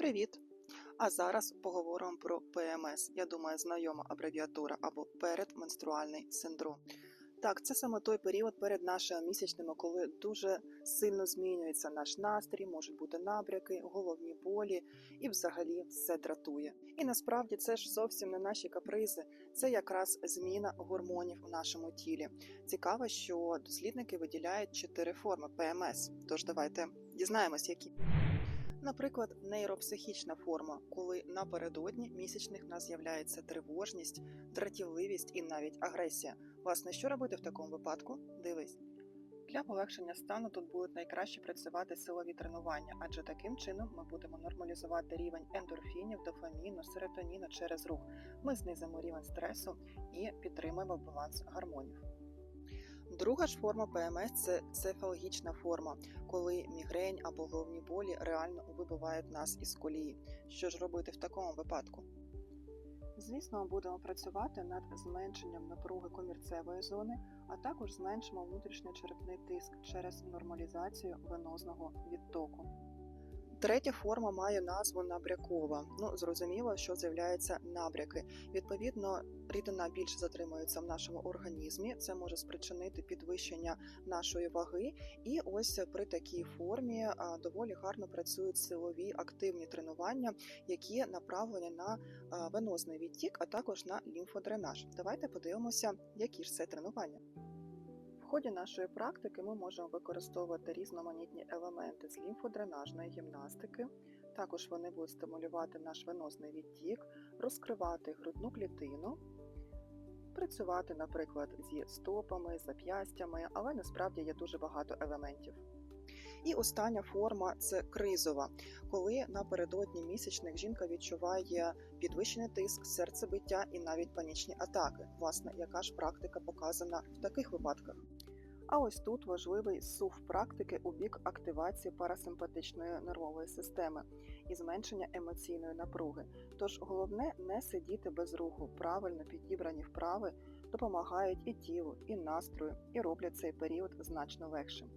Привіт! А зараз поговоримо про ПМС. Я думаю, знайома абревіатура або передменструальний синдром. Так, це саме той період перед нашими місячними, коли дуже сильно змінюється наш настрій, можуть бути набряки, головні болі і взагалі все дратує. І насправді це ж зовсім не наші капризи, це якраз зміна гормонів у нашому тілі. Цікаво, що дослідники виділяють чотири форми ПМС. Тож давайте дізнаємось, які. Наприклад, нейропсихічна форма, коли напередодні місячних в нас з'являється тривожність, дратівливість і навіть агресія. Власне, що робити в такому випадку? Дивись. Для полегшення стану тут будуть найкраще працювати силові тренування, адже таким чином ми будемо нормалізувати рівень ендорфінів, дофаміну, серотоніну через рух. Ми знизимо рівень стресу і підтримуємо баланс гормонів. Друга ж форма ПМС це цефалгічна форма, коли мігрень або головні болі реально вибивають нас із колії. Що ж робити в такому випадку? Звісно, будемо працювати над зменшенням напруги комірцевої зони, а також зменшимо внутрішньочерепний тиск через нормалізацію венозного відтоку. Третя форма має назву набрякова. Ну, зрозуміло, що з'являються набряки. Відповідно, рідина більше затримується в нашому організмі. Це може спричинити підвищення нашої ваги. І ось при такій формі доволі гарно працюють силові активні тренування, які направлені на венозний відтік, а також на лімфодренаж. Давайте подивимося, які ж це тренування. Ході нашої практики ми можемо використовувати різноманітні елементи з лімфодренажної гімнастики. Також вони будуть стимулювати наш венозний відтік, розкривати грудну клітину, працювати, наприклад, зі стопами, зап'ястями, але насправді є дуже багато елементів. І остання форма це кризова, коли напередодні місячних жінка відчуває підвищений тиск, серцебиття і навіть панічні атаки. Власне, яка ж практика показана в таких випадках? А ось тут важливий сув практики у бік активації парасимпатичної нервової системи і зменшення емоційної напруги. Тож головне не сидіти без руху, правильно підібрані вправи допомагають і тілу, і настрою, і роблять цей період значно легшим.